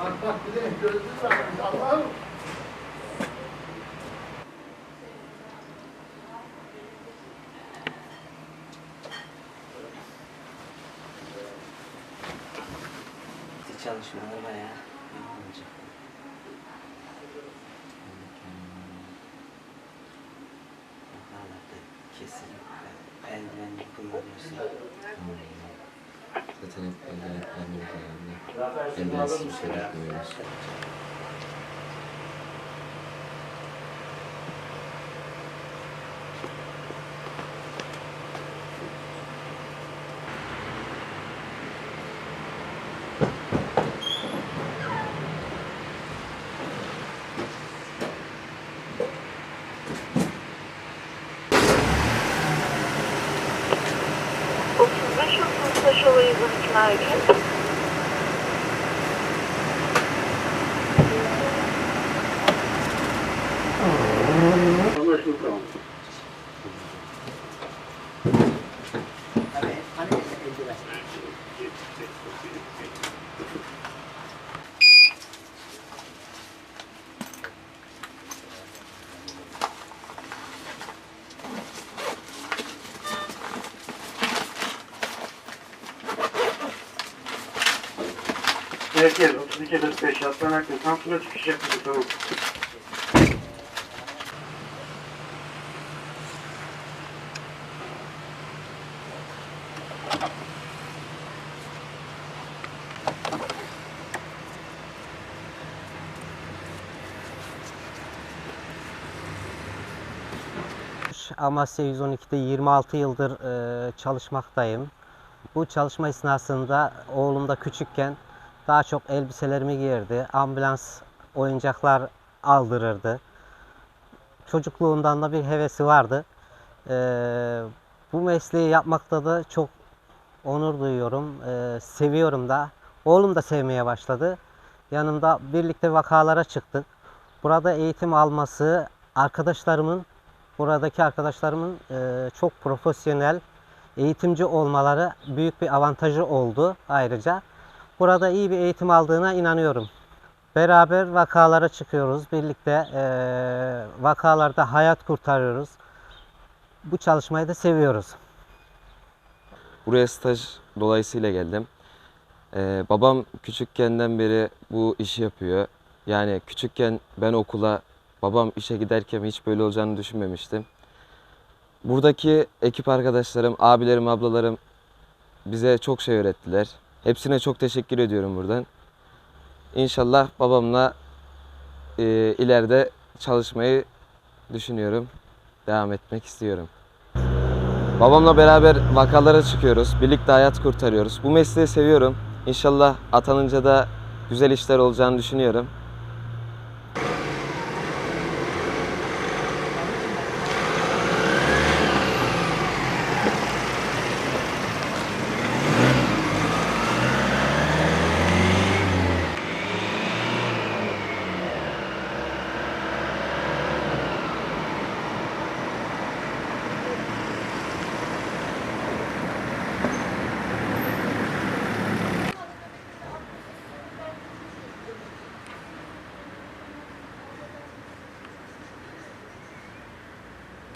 Bak bak bir de gözlüğü varmış Allah'ım. Çalışmalar bayağı iyi olacak. Kesin eldivenli kullanıyorsun. Zaten hep elden yapmamız yani. Eldensiz bir şey yapmıyoruz. officially reached my Merkez 32 45 Aslan Aklı Samsun'a çıkış yapıyor tamam. Amasya 112'de 26 yıldır çalışmaktayım. Bu çalışma esnasında oğlum da küçükken daha çok elbiselerimi giyerdi. Ambulans oyuncaklar aldırırdı. Çocukluğundan da bir hevesi vardı. E, bu mesleği yapmakta da çok onur duyuyorum. E, seviyorum da. Oğlum da sevmeye başladı. Yanımda birlikte vakalara çıktık. Burada eğitim alması arkadaşlarımın buradaki arkadaşlarımın e, çok profesyonel eğitimci olmaları büyük bir avantajı oldu ayrıca. Burada iyi bir eğitim aldığına inanıyorum. Beraber vakalara çıkıyoruz. Birlikte e, vakalarda hayat kurtarıyoruz. Bu çalışmayı da seviyoruz. Buraya staj dolayısıyla geldim. Ee, babam küçükkenden beri bu işi yapıyor. Yani küçükken ben okula, babam işe giderken hiç böyle olacağını düşünmemiştim. Buradaki ekip arkadaşlarım, abilerim, ablalarım bize çok şey öğrettiler. Hepsine çok teşekkür ediyorum buradan. İnşallah babamla e, ileride çalışmayı düşünüyorum. Devam etmek istiyorum. Babamla beraber vakalara çıkıyoruz. Birlikte hayat kurtarıyoruz. Bu mesleği seviyorum. İnşallah atanınca da güzel işler olacağını düşünüyorum.